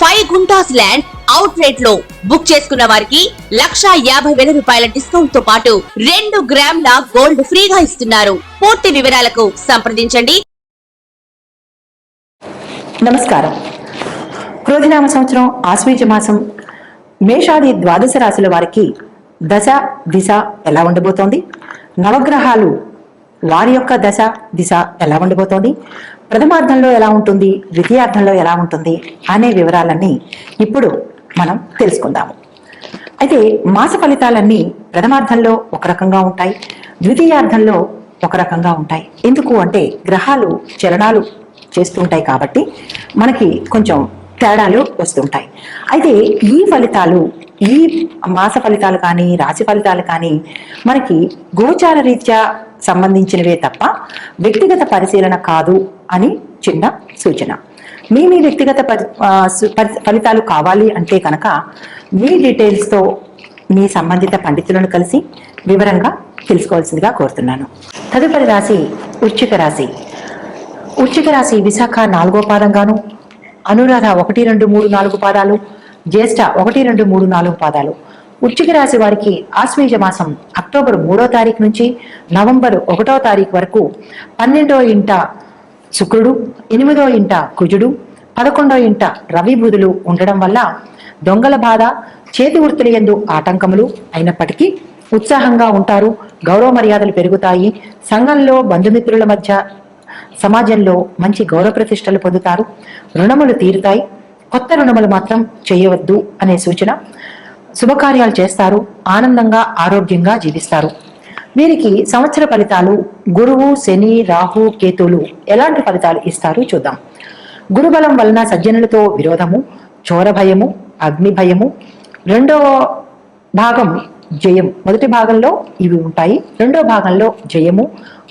Five guntas land out రేట్లో book చేసుకున్న వారికి లక్షా యాభై వేల రూపాయల డిస్కౌంట్తో పాటు రెండు గ్రాముల గోల్డ్ ఫ్రీగా ఇస్తున్నారు. పూర్తి వివరాలకు సంప్రదించండి. నమస్కారం. క్రోధినామ సంవత్సరం ఆశ్వీజ మాసం మేషాది ద్వాదశ రాశుల వారికి దశ దిశ ఎలా ఉండబోతోంది? నవగ్రహాలు వారి యొక్క దశ దిశ ఎలా ఉండబోతోంది? ప్రథమార్థంలో ఎలా ఉంటుంది? ద్వితీయార్థంలో ఎలా ఉంటుంది? అనే వివరాలన్నీ ఇప్పుడు మనం తెలుసుకుందాము. అయితే మాస ఫలితాలన్నీ ప్రథమార్థంలో ఒక రకంగా ఉంటాయి ద్వితీయార్థంలో ఒక రకంగా ఉంటాయి. ఎందుకు అంటే గ్రహాలు చలనాలు చేస్తుంటాయి కాబట్టి మనకి కొంచెం తేడాలు వస్తుంటాయి. అయితే ఈ ఫలితాలు ఈ మాస ఫలితాలు కానీ రాశి ఫలితాలు కానీ మనకి గోచార రీత్యా సంబంధించినవే తప్ప వ్యక్తిగత పరిశీలన కాదు అని చిన్న సూచన. మీ మీ వ్యక్తిగత పరి- పరి- ఫలితాలు కావాలి అంటే కనుక మీ డీటెయిల్స్తో మీ సంబంధిత పండితులను కలిసి వివరంగా తెలుసుకోవాల్సిందిగా కోరుతున్నాను. తదుపరి రాశి ఉచ్చిక రాశి. ఉచ్చిక రాశి విశాఖ నాలుగో పాదంగాను అనురాధ ఒకటి రెండు మూడు నాలుగు పాదాలు జ్యేష్ఠ ఒకటి రెండు మూడు నాలుగు పాదాలు. వృశ్చిక రాశి వారికి ఆశ్వేజ మాసం అక్టోబర్ మూడో తారీఖు నుంచి నవంబర్ ఒకటో తారీఖు వరకు పన్నెండో ఇంట శుక్రుడు ఎనిమిదో ఇంట కుజుడు పదకొండో ఇంట రవి బుధులు ఉండడం వల్ల దొంగల బాధ చేతి వృత్తుల యందు ఆటంకములు అయినప్పటికీ ఉత్సాహంగా ఉంటారు. గౌరవ మర్యాదలు పెరుగుతాయి. సంఘంలో బంధుమిత్రుల మధ్య సమాజంలో మంచి గౌరవ ప్రతిష్టలు పొందుతారు. రుణములు తీరుతాయి. కొత్త రుణములు మాత్రం చేయవద్దు అనే సూచన శుభకార్యాలు చేస్తారు ఆనందంగా ఆరోగ్యంగా జీవిస్తారు. వీరికి సంవత్సర ఫలితాలు గురువు శని రాహు కేతువులు ఎలాంటి ఫలితాలు ఇస్తారు చూద్దాం. గురుబలం వలన సజ్జనులతో విరోధము చోర భయము అగ్ని భయము రెండవ భాగం జయం మొదటి భాగంలో ఇవి ఉంటాయి. రెండో భాగంలో జయము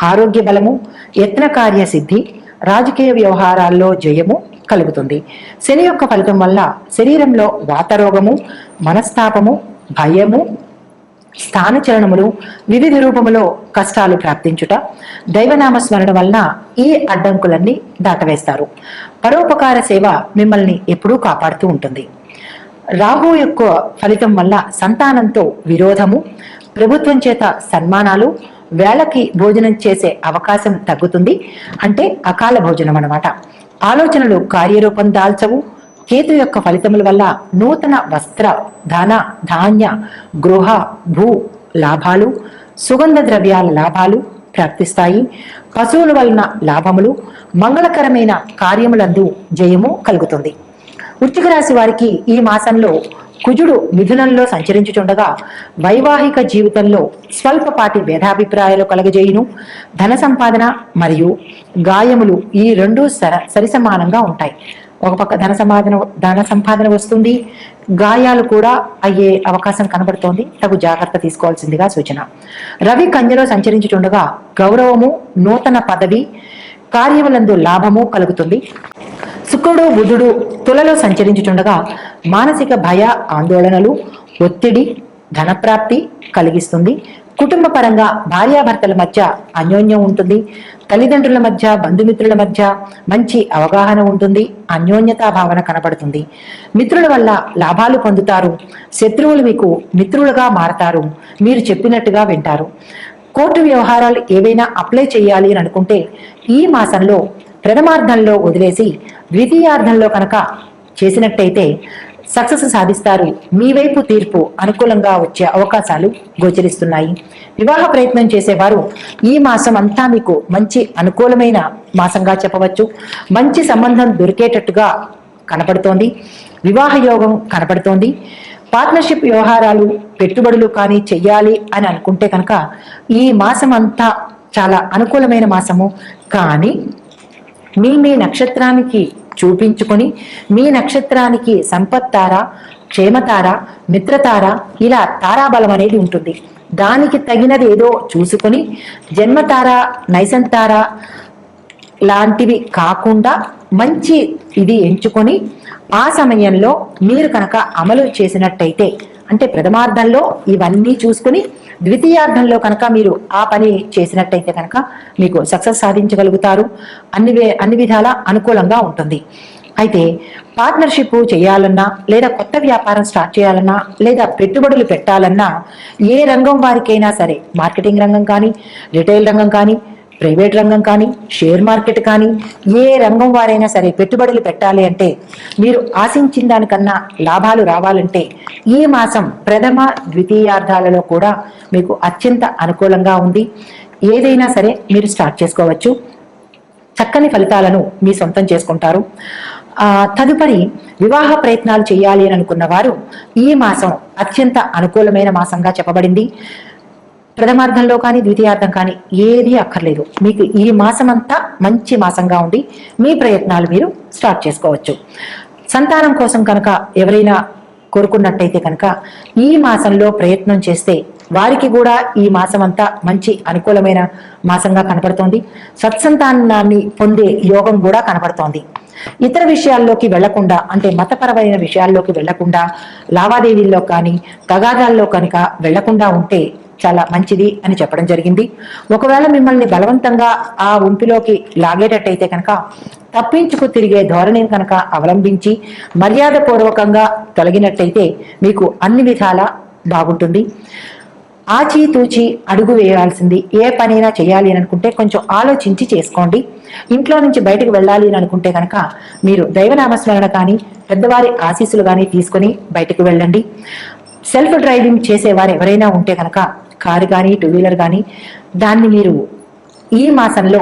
ఆరోగ్య బలము యత్న కార్య సిద్ధి రాజకీయ వ్యవహారాల్లో జయము కలుగుతుంది. శని యొక్క ఫలితం వల్ల శరీరంలో వాతరోగము మనస్తాపము భయము స్థానచరణములు వివిధ రూపములో కష్టాలు ప్రాప్తించుట దైవనామ స్మరణ వలన ఈ అడ్డంకులన్నీ దాటవేస్తారు. పరోపకార సేవ మిమ్మల్ని ఎప్పుడూ కాపాడుతూ ఉంటుంది. రాహు యొక్క ఫలితం వల్ల సంతానంతో విరోధము ప్రభుత్వం చేత సన్మానాలు వేళకి భోజనం చేసే అవకాశం తగ్గుతుంది. అంటే అకాల భోజనం అన్నమాట. ఆలోచనలు కార్యరూపం దాల్చవు. కేతు యొక్క ఫలితముల వల్ల నూతన వస్త్ర ధన ధాన్య గృహ భూ లాభాలు సుగంధ ద్రవ్యాల లాభాలు ప్రాప్తిస్తాయి. పశువుల వలన లాభములు మంగళకరమైన కార్యములందు జయము కలుగుతుంది. వృశ్చిక రాశి వారికి ఈ మాసంలో కుజుడు మిథునంలో సంచరించుచుండగా వైవాహిక జీవితంలో స్వల్పపాటి భేదాభిప్రాయాలు కలగజేయును. ధన సంపాదన మరియు గాయములు ఈ రెండు సర సరిసమానంగా ఉంటాయి. ఒక పక్క ధన సంపాదన ధన సంపాదన వస్తుంది. గాయాలు కూడా అయ్యే అవకాశం కనబడుతోంది. తగు జాగ్రత్త తీసుకోవాల్సిందిగా సూచన. రవి కన్యలో సంచరించుచుండగా గౌరవము నూతన పదవి కార్యములందు లాభము కలుగుతుంది. శుక్రుడు బుధుడు తులలో సంచరించుచుండగా మానసిక భయ ఆందోళనలు ఒత్తిడి ధనప్రాప్తి కలిగిస్తుంది. కుటుంబ పరంగా భార్యాభర్తల మధ్య అన్యోన్యం ఉంటుంది. తల్లిదండ్రుల మధ్య బంధుమిత్రుల మధ్య మంచి అవగాహన ఉంటుంది. అన్యోన్యతా భావన కనబడుతుంది. మిత్రుల వల్ల లాభాలు పొందుతారు. శత్రువులు మీకు మిత్రులుగా మారతారు. మీరు చెప్పినట్టుగా వింటారు. కోర్టు వ్యవహారాలు ఏవైనా అప్లై చేయాలి అని అనుకుంటే ఈ మాసంలో ప్రథమార్థంలో వదిలేసి ద్వితీయార్థంలో కనుక చేసినట్టయితే సక్సెస్ సాధిస్తారు. మీ వైపు తీర్పు అనుకూలంగా వచ్చే అవకాశాలు గోచరిస్తున్నాయి. వివాహ ప్రయత్నం చేసేవారు ఈ మాసం అంతా మీకు మంచి అనుకూలమైన మాసంగా చెప్పవచ్చు. మంచి సంబంధం దొరికేటట్టుగా కనపడుతోంది. వివాహ యోగం కనపడుతోంది. పార్ట్నర్షిప్ వ్యవహారాలు పెట్టుబడులు కానీ చెయ్యాలి అని అనుకుంటే కనుక ఈ మాసం అంతా చాలా అనుకూలమైన మాసము. కానీ మీ మీ నక్షత్రానికి చూపించుకొని మీ నక్షత్రానికి సంపత్తార క్షేమతార మిత్రతార ఇలా తారాబలం అనేది ఉంటుంది. దానికి తగినది ఏదో చూసుకొని జన్మతార నైసంతార లాంటివి కాకుండా మంచి ఇది ఎంచుకొని ఆ సమయంలో మీరు కనుక అమలు చేసినట్టయితే అంటే ప్రథమార్థంలో ఇవన్నీ చూసుకుని ద్వితీయార్థంలో కనుక మీరు ఆ పని చేసినట్టయితే కనుక మీకు సక్సెస్ సాధించగలుగుతారు. అన్ని అన్ని విధాల అనుకూలంగా ఉంటుంది. అయితే పార్ట్నర్షిప్ చేయాలన్నా లేదా కొత్త వ్యాపారం స్టార్ట్ చేయాలన్నా లేదా పెట్టుబడులు పెట్టాలన్నా ఏ రంగం వారికైనా సరే మార్కెటింగ్ రంగం కానీ రిటైల్ రంగం కానీ ప్రైవేట్ రంగం కానీ షేర్ మార్కెట్ కానీ ఏ రంగం వారైనా సరే పెట్టుబడులు పెట్టాలి అంటే మీరు ఆశించిన దానికన్నా లాభాలు రావాలంటే ఈ మాసం ప్రథమ ద్వితీయార్థాలలో కూడా మీకు అత్యంత అనుకూలంగా ఉంది. ఏదైనా సరే మీరు స్టార్ట్ చేసుకోవచ్చు. చక్కని ఫలితాలను మీ సొంతం చేసుకుంటారు. తదుపరి వివాహ ప్రయత్నాలు చేయాలి అని అనుకున్న వారు ఈ మాసం అత్యంత అనుకూలమైన మాసంగా చెప్పబడింది. ప్రథమార్థంలో కానీ ద్వితీయార్థం కానీ ఏది అక్కర్లేదు. మీకు ఈ మాసం అంతా మంచి మాసంగా ఉండి మీ ప్రయత్నాలు మీరు స్టార్ట్ చేసుకోవచ్చు. సంతానం కోసం కనుక ఎవరైనా కోరుకున్నట్టయితే కనుక ఈ మాసంలో ప్రయత్నం చేస్తే వారికి కూడా ఈ మాసం అంతా మంచి అనుకూలమైన మాసంగా కనపడుతోంది. సత్సంతానాన్ని పొందే యోగం కూడా కనపడుతోంది. ఇతర విషయాల్లోకి వెళ్ళకుండా అంటే మతపరమైన విషయాల్లోకి వెళ్ళకుండా లావాదేవీల్లో కానీ తగాదాల్లో కనుక వెళ్ళకుండా ఉంటే చాలా మంచిది అని చెప్పడం జరిగింది. ఒకవేళ మిమ్మల్ని బలవంతంగా ఆ ఉంపిలోకి లాగేటట్టయితే కనుక తప్పించుకు తిరిగే ధోరణిని కనుక అవలంబించి మర్యాదపూర్వకంగా తొలగినట్టయితే మీకు అన్ని విధాలా బాగుంటుంది. ఆచితూచి అడుగు వేయాల్సింది ఏ పనైనా చేయాలి అని అనుకుంటే కొంచెం ఆలోచించి చేసుకోండి. ఇంట్లో నుంచి బయటకు వెళ్ళాలి అని అనుకుంటే కనుక మీరు దైవనామస్మరణ కానీ పెద్దవారి ఆశీస్సులు కానీ తీసుకొని బయటకు వెళ్ళండి. సెల్ఫ్ డ్రైవింగ్ చేసేవారు ఎవరైనా ఉంటే కనుక కారు కానీ టూ వీలర్ కానీ దాన్ని మీరు ఈ మాసంలో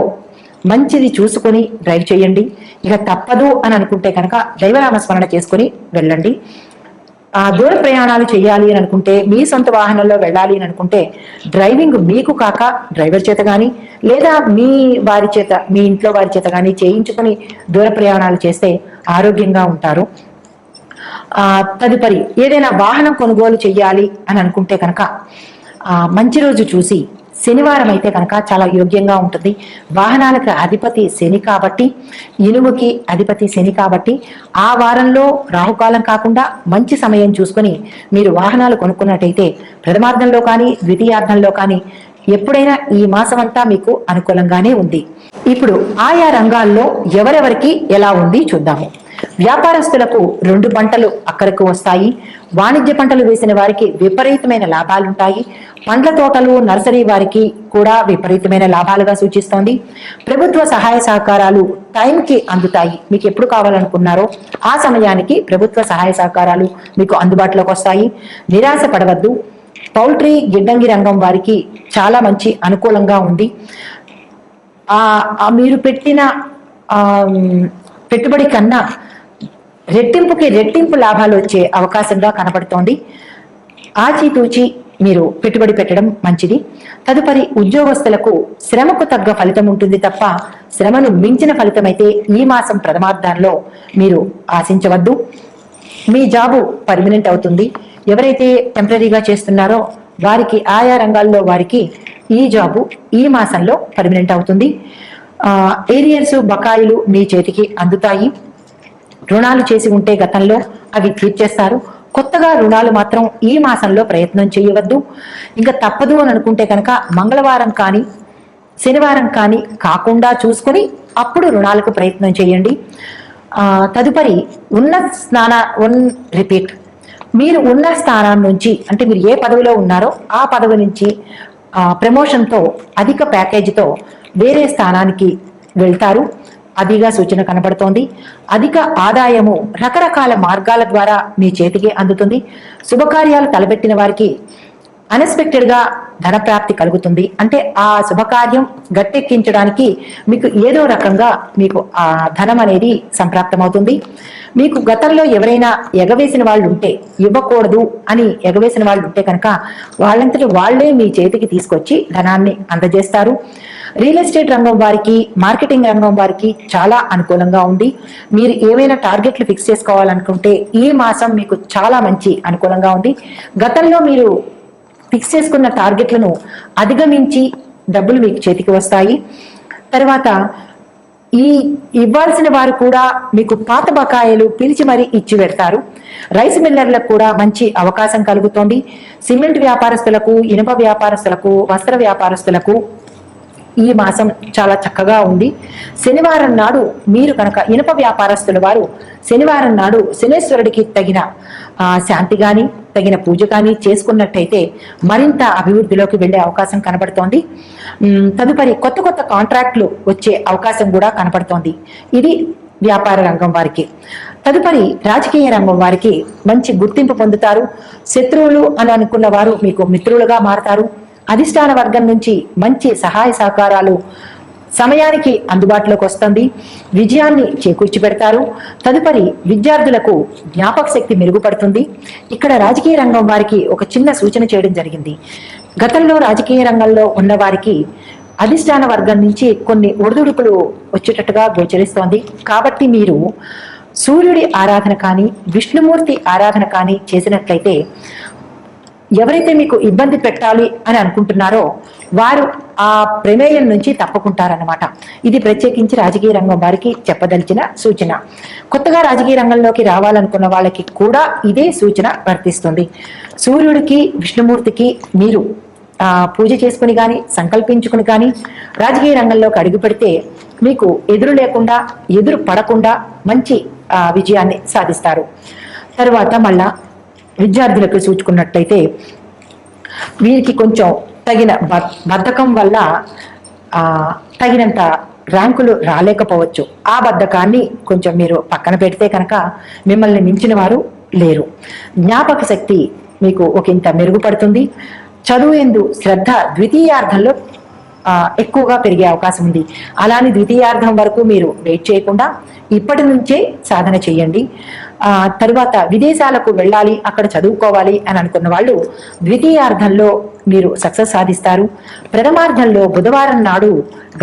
మంచిది చూసుకొని డ్రైవ్ చేయండి. ఇక తప్పదు అని అనుకుంటే కనుక దైవనామస్మరణ చేసుకొని వెళ్ళండి. ఆ దూర ప్రయాణాలు చేయాలి అని అనుకుంటే మీ సొంత వాహనంలో వెళ్ళాలి అని అనుకుంటే డ్రైవింగ్ మీకు కాక డ్రైవర్ చేత కానీ లేదా మీ వారి చేత మీ ఇంట్లో వారి చేత కానీ చేయించుకొని దూర ప్రయాణాలు చేస్తే ఆరోగ్యంగా ఉంటారు. ఆ తదుపరి ఏదైనా వాహనం కొనుగోలు చేయాలి అని అనుకుంటే కనుక మంచి రోజు చూసి శనివారం అయితే కనుక చాలా యోగ్యంగా ఉంటుంది. వాహనాలకు అధిపతి శని కాబట్టి ఇనుముకి అధిపతి శని కాబట్టి ఆ వారంలో రాహుకాలం కాకుండా మంచి సమయం చూసుకొని మీరు వాహనాలు కొనుక్కున్నట్టయితే ప్రథమార్థంలో కానీ ద్వితీయార్థంలో కానీ ఎప్పుడైనా ఈ మాసం అంతా మీకు అనుకూలంగానే ఉంది. ఇప్పుడు ఆయా రంగాల్లో ఎవరెవరికి ఎలా ఉంది చూద్దాము. వ్యాపారస్తులకు రెండు పంటలు అక్కడకు వస్తాయి. వాణిజ్య పంటలు వేసిన వారికి విపరీతమైన లాభాలుంటాయి. పండ్ల తోటలు నర్సరీ వారికి కూడా విపరీతమైన లాభాలుగా సూచిస్తోంది. ప్రభుత్వ సహాయ సహకారాలు టైంకి అందుతాయి. మీకు ఎప్పుడు కావాలనుకున్నారో ఆ సమయానికి ప్రభుత్వ సహాయ సహకారాలు మీకు అందుబాటులోకి వస్తాయి. నిరాశ పడవద్దు. పౌల్ట్రీ గిడ్డంగి రంగం వారికి చాలా మంచి అనుకూలంగా ఉంది. మీరు పెట్టిన పెట్టుబడి కన్నా రెట్టింపుకి రెట్టింపు లాభాలు వచ్చే అవకాశంగా కనబడుతోంది. ఆచితూచి మీరు పెట్టుబడి పెట్టడం మంచిది. తదుపరి ఉద్యోగస్తులకు శ్రమకు తగ్గ ఫలితం ఉంటుంది తప్ప శ్రమను మించిన ఫలితం అయితే ఈ మాసం ప్రథమార్థంలో మీరు ఆశించవద్దు. మీ జాబు పర్మనెంట్ అవుతుంది. ఎవరైతే టెంపరీగా చేస్తున్నారో వారికి ఆయా రంగాల్లో వారికి ఈ జాబు ఈ మాసంలో పర్మనెంట్ అవుతుంది. ఏరియర్స్ బకాయిలు మీ చేతికి అందుతాయి. రుణాలు చేసి ఉంటే గతంలో అవి తీర్చేస్తారు కొత్తగా రుణాలు మాత్రం ఈ మాసంలో ప్రయత్నం చేయవద్దు. ఇంకా తప్పదు అని అనుకుంటే కనుక మంగళవారం కానీ శనివారం కానీ కాకుండా చూసుకొని అప్పుడు రుణాలకు ప్రయత్నం చేయండి. తదుపరి ఉన్న స్నాన ఉన్ రిపీట్. మీరు ఉన్న స్థానం నుంచి అంటే మీరు ఏ పదవిలో ఉన్నారో ఆ పదవి నుంచి ప్రమోషన్తో అధిక ప్యాకేజీతో వేరే స్థానానికి వెళ్తారు. అదిగా సూచన కనబడుతోంది. అధిక ఆదాయము రకరకాల మార్గాల ద్వారా మీ చేతికి అందుతుంది. శుభకార్యాలు తలపెట్టిన వారికి అన్ఎక్స్పెక్టెడ్గా ధన ప్రాప్తి కలుగుతుంది. అంటే ఆ శుభకార్యం గట్టెక్కించడానికి మీకు ఏదో రకంగా మీకు ఆ ధనం అనేది సంప్రాప్తమవుతుంది. మీకు గతంలో ఎవరైనా ఎగవేసిన వాళ్ళు ఉంటే ఇవ్వకూడదు అని ఎగవేసిన వాళ్ళు ఉంటే కనుక వాళ్ళంతటి వాళ్ళే మీ చేతికి తీసుకొచ్చి ధనాన్ని అందజేస్తారు. రియల్ ఎస్టేట్ రంగం వారికి మార్కెటింగ్ రంగం వారికి చాలా అనుకూలంగా ఉంది. మీరు ఏవైనా టార్గెట్లు ఫిక్స్ చేసుకోవాలనుకుంటే ఈ మాసం మీకు చాలా మంచి అనుకూలంగా ఉంది. గతంలో మీరు ఫిక్స్ చేసుకున్న టార్గెట్లను అధిగమించి డబ్బులు మీకు చేతికి వస్తాయి. తర్వాత ఈ ఇవ్వాల్సిన వారు కూడా మీకు పాత బకాయిలు పిలిచి మరీ ఇచ్చి పెడతారు. రైస్ మిల్లర్లకు కూడా మంచి అవకాశం కలుగుతోంది. సిమెంట్ వ్యాపారస్తులకు ఇనుప వ్యాపారస్తులకు వస్త్ర వ్యాపారస్తులకు ఈ మాసం చాలా చక్కగా ఉంది. శనివారం నాడు మీరు కనుక ఇనుప వ్యాపారస్తుల వారు శనివారం నాడు శనేశ్వరుడికి తగిన శాంతి కానీ తగిన పూజ కానీ చేసుకున్నట్టయితే మరింత అభివృద్ధిలోకి వెళ్ళే అవకాశం కనబడుతోంది. తదుపరి కొత్త కొత్త కాంట్రాక్ట్లు వచ్చే అవకాశం కూడా కనబడుతోంది. ఇది వ్యాపార రంగం వారికి. తదుపరి రాజకీయ రంగం వారికి మంచి గుర్తింపు పొందుతారు. శత్రువులు అని అనుకున్న వారు మీకు మిత్రులుగా మారతారు. అధిష్టాన వర్గం నుంచి మంచి సహాయ సహకారాలు సమయానికి అందుబాటులోకి వస్తుంది. విజయాన్ని చేకూర్చి పెడతారు. తదుపరి విద్యార్థులకు జ్ఞాపక శక్తి మెరుగుపడుతుంది. ఇక్కడ రాజకీయ రంగం వారికి ఒక చిన్న సూచన చేయడం జరిగింది. గతంలో రాజకీయ రంగంలో ఉన్న వారికి అధిష్టాన వర్గం నుంచి కొన్ని ఒడిదుడుకులు వచ్చేటట్టుగా గోచరిస్తోంది. కాబట్టి మీరు సూర్యుడి ఆరాధన కానీ విష్ణుమూర్తి ఆరాధన కానీ చేసినట్లయితే ఎవరైతే మీకు ఇబ్బంది పెట్టాలి అని అనుకుంటున్నారో వారు ఆ ప్రమేయం నుంచి తప్పుకుంటారన్నమాట. ఇది ప్రత్యేకించి రాజకీయ రంగం వారికి చెప్పదలిచిన సూచన. కొత్తగా రాజకీయ రంగంలోకి రావాలనుకున్న వాళ్ళకి కూడా ఇదే సూచన వర్తిస్తుంది. సూర్యుడికి విష్ణుమూర్తికి మీరు పూజ చేసుకుని కానీ సంకల్పించుకుని కానీ రాజకీయ రంగంలోకి అడుగు పెడితే మీకు ఎదురు లేకుండా ఎదురు పడకుండా మంచి విజయాన్ని సాధిస్తారు. తరువాత మళ్ళా విద్యార్థులకు చూసుకున్నట్లయితే వీరికి కొంచెం తగిన బద్ధకం వల్ల తగినంత ర్యాంకులు రాలేకపోవచ్చు. ఆ బద్ధకాన్ని కొంచెం మీరు పక్కన పెడితే కనుక మిమ్మల్ని మించిన వారు లేరు. జ్ఞాపక శక్తి మీకు ఒకంత మెరుగుపడుతుంది. చదువు ఎందు శ్రద్ధ ద్వితీయార్థంలో ఎక్కువగా పెరిగే అవకాశం ఉంది. అలానే ద్వితీయార్థం వరకు మీరు వెయిట్ చేయకుండా ఇప్పటి నుంచే సాధన చేయండి. ఆ తరువాత విదేశాలకు వెళ్ళాలి అక్కడ చదువుకోవాలి అని అనుకున్న వాళ్ళు ద్వితీయార్థంలో మీరు సక్సెస్ సాధిస్తారు. ప్రథమార్థంలో బుధవారం నాడు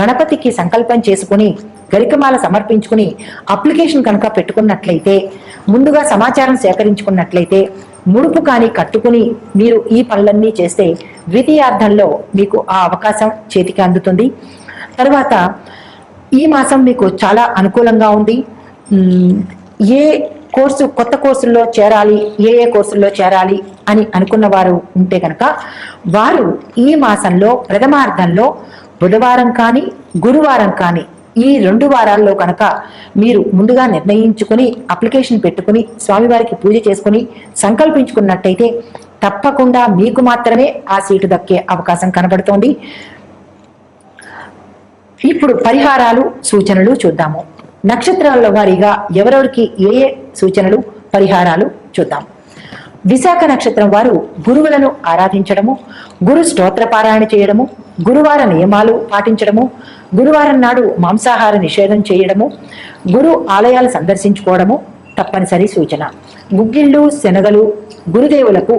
గణపతికి సంకల్పం చేసుకుని గరికమాల సమర్పించుకుని అప్లికేషన్ కనుక పెట్టుకున్నట్లయితే ముందుగా సమాచారం సేకరించుకున్నట్లయితే ముడుపు కానీ కట్టుకుని మీరు ఈ పనులన్నీ చేస్తే ద్వితీయార్థంలో మీకు ఆ అవకాశం చేతికి అందుతుంది. తర్వాత ఈ మాసం మీకు చాలా అనుకూలంగా ఉంది. ఏ కోర్సు కొత్త కోర్సుల్లో చేరాలి ఏ ఏ కోర్సుల్లో చేరాలి అని అనుకున్న వారు ఉంటే కనుక వారు ఈ మాసంలో ప్రథమార్థంలో బుధవారం కానీ గురువారం కానీ ఈ రెండు వారాల్లో కనుక మీరు ముందుగా నిర్ణయించుకుని అప్లికేషన్ పెట్టుకుని స్వామివారికి పూజ చేసుకుని సంకల్పించుకున్నట్టయితే తప్పకుండా మీకు మాత్రమే ఆ సీటు దక్కే అవకాశం కనబడుతోంది. ఇప్పుడు పరిహారాలు సూచనలు చూద్దాము. నక్షత్రాల వారీగా ఎవరెవరికి ఏ ఏ సూచనలు పరిహారాలు చూద్దాం. విశాఖ నక్షత్రం వారు గురువులను ఆరాధించడము గురు స్తోత్ర పారాయణ చేయడము గురువార నియమాలు పాటించడము గురువారం నాడు మాంసాహార నిషేధం చేయడము గురు ఆలయాలు సందర్శించుకోవడము తప్పనిసరి సూచన. గుగ్గిళ్ళు శనగలు గురుదేవులకు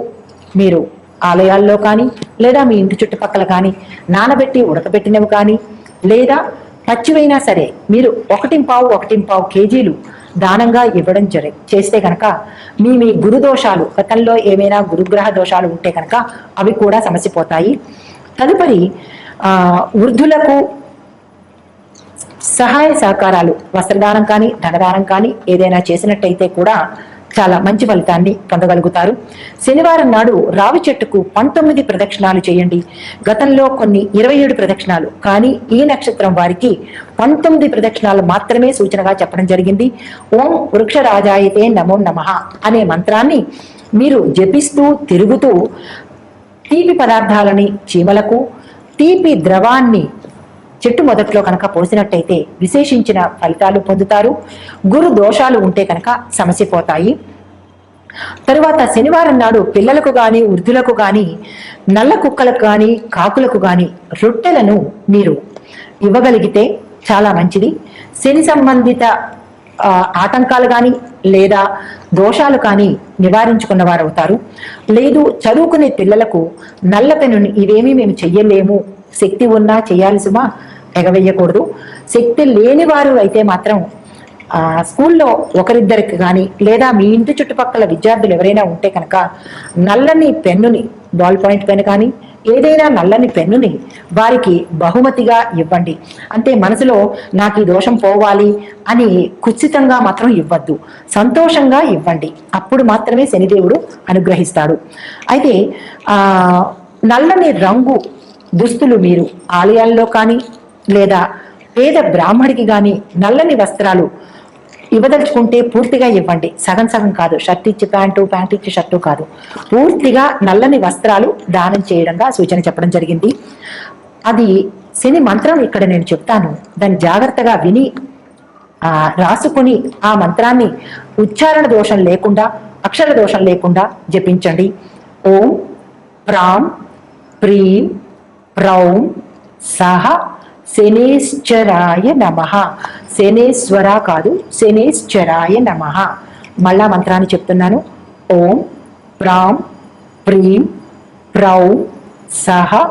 మీరు ఆలయాల్లో కానీ లేదా మీ ఇంటి చుట్టుపక్కల కానీ నానబెట్టి ఉడకబెట్టినవి కానీ లేదా పచ్చివైనా సరే మీరు ఒకటింపావు ఒకటింపావు కేజీలు దానంగా ఇవ్వడం జరి చేస్తే కనుక మీ మీ గురు దోషాలు గతంలో ఏమైనా గురుగ్రహ దోషాలు ఉంటే కనుక అవి కూడా సమసిపోతాయి తదుపరి వృద్ధులకు సహాయ సహకారాలు వస్త్రదానం కానీ ధనదానం కానీ ఏదైనా చేసినట్టయితే కూడా చాలా మంచి ఫలితాన్ని పొందగలుగుతారు. శనివారం నాడు రావి చెట్టుకు పంతొమ్మిది ప్రదక్షిణాలు చేయండి. గతంలో కొన్ని ఇరవై ఏడు ప్రదక్షిణాలు కానీ ఈ నక్షత్రం వారికి పంతొమ్మిది ప్రదక్షిణాలు మాత్రమే సూచనగా చెప్పడం జరిగింది. ఓం వృక్షరాజాయితే నమో నమః అనే మంత్రాన్ని మీరు జపిస్తూ తిరుగుతూ తీపి పదార్థాలని చీమలకు తీపి ద్రవాన్ని చెట్టు మొదట్లో కనుక పోసినట్టయితే విశేషించిన ఫలితాలు పొందుతారు. గురు దోషాలు ఉంటే కనుక సమసిపోతాయి తరువాత శనివారం నాడు పిల్లలకు గాని వృద్ధులకు గాని నల్ల కుక్కలకు గాని కాకులకు గాని రొట్టెలను మీరు ఇవ్వగలిగితే చాలా మంచిది. శని సంబంధిత ఆటంకాలు కానీ లేదా దోషాలు కానీ నివారించుకున్న వారు అవుతారు లేదు చదువుకునే పిల్లలకు నల్ల పెన్నుని ఇవేమీ మేము చెయ్యలేము శక్తి ఉన్నా చేయాలి సుమా ఎగవేయకూడదు. శక్తి లేని వారు అయితే మాత్రం స్కూల్లో ఒకరిద్దరికి కానీ లేదా మీ ఇంటి చుట్టుపక్కల విద్యార్థులు ఎవరైనా ఉంటే కనుక నల్లని పెన్నుని బాల్ పాయింట్ పెన్ కానీ ఏదైనా నల్లని పెన్నుని వారికి బహుమతిగా ఇవ్వండి. అంటే మనసులో నాకు ఈ దోషం పోవాలి అని కుచ్చితంగా మాత్రం ఇవ్వద్దు. సంతోషంగా ఇవ్వండి. అప్పుడు మాత్రమే శనిదేవుడు అనుగ్రహిస్తాడు. అయితే నల్లని రంగు దుస్తులు మీరు ఆలయాల్లో కానీ లేదా పేద బ్రాహ్మడికి కానీ నల్లని వస్త్రాలు ఇవ్వదలుచుకుంటే పూర్తిగా ఇవ్వండి. సగం సగం కాదు. షర్ట్ ఇచ్చి ప్యాంటు ప్యాంటు ఇచ్చి షర్టు కాదు. పూర్తిగా నల్లని వస్త్రాలు దానం చేయడంగా సూచన చెప్పడం జరిగింది. అది శని మంత్రం ఇక్కడ నేను చెప్తాను. దాన్ని జాగ్రత్తగా విని రాసుకుని ఆ మంత్రాన్ని ఉచ్చారణ దోషం లేకుండా అక్షర దోషం లేకుండా జపించండి. ఓం ప్రాం ప్రీం ప్రౌం సహ శనేశ్చరాయ నమ. శనేశ్వర కాదు శనేశ్చరాయ నమ. మళ్ళా మంత్రాన్ని చెప్తున్నాను. ఓం ప్రాం ప్రీం ప్రౌం సహ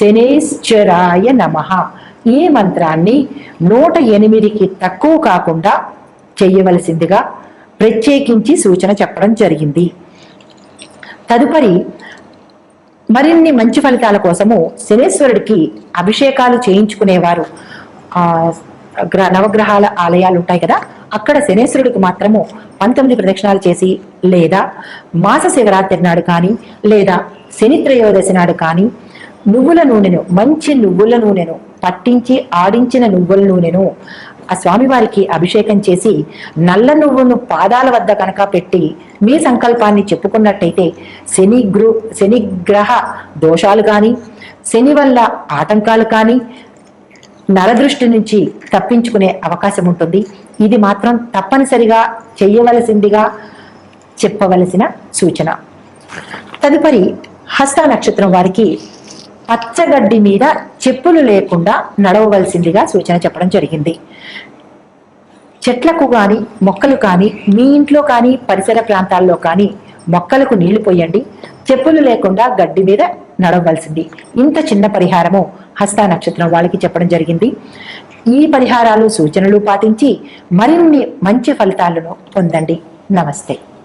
శనేశ్చరాయ నమ. ఈ మంత్రాన్ని నూట ఎనిమిదికి తక్కువ కాకుండా చెయ్యవలసిందిగా ప్రత్యేకించి సూచన చెప్పడం జరిగింది. తదుపరి మరిన్ని మంచి ఫలితాల కోసము శనేశ్వరుడికి అభిషేకాలు చేయించుకునేవారు. ఆ గ్ర- నవగ్రహాల ఆలయాలు ఉంటాయి కదా అక్కడ శనేశ్వరుడికి మాత్రము పంతొమ్మిది ప్రదక్షిణాలు చేసి లేదా మాస శివరాత్రి నాడు కానీ లేదా శని త్రయోదశి నాడు కానీ నువ్వుల నూనెను మంచి నువ్వుల నూనెను పట్టించి ఆడించిన నువ్వుల నూనెను ఆ స్వామివారికి అభిషేకం చేసి నల్ల నువ్వును పాదాల వద్ద కనుక పెట్టి మీ సంకల్పాన్ని చెప్పుకున్నట్టయితే శని గృ శనిగ్రహ దోషాలు కానీ శని వల్ల ఆటంకాలు కానీ నరదృష్టి నుంచి తప్పించుకునే అవకాశం ఉంటుంది. ఇది మాత్రం తప్పనిసరిగా చేయవలసిందిగా చెప్పవలసిన సూచన. తదుపరి హస్త నక్షత్రం వారికి పచ్చగడ్డి మీద చెప్పులు లేకుండా నడవవలసిందిగా సూచన చెప్పడం జరిగింది. చెట్లకు కానీ మొక్కలు కానీ మీ ఇంట్లో కానీ పరిసర ప్రాంతాల్లో కానీ మొక్కలకు నీళ్ళు పోయండి. చెప్పులు లేకుండా గడ్డి మీద నడవవలసింది. ఇంత చిన్న పరిహారము హస్త నక్షత్రం వాళ్ళకి చెప్పడం జరిగింది. ఈ పరిహారాలు సూచనలు పాటించి మరిన్ని మంచి ఫలితాలను పొందండి. నమస్తే.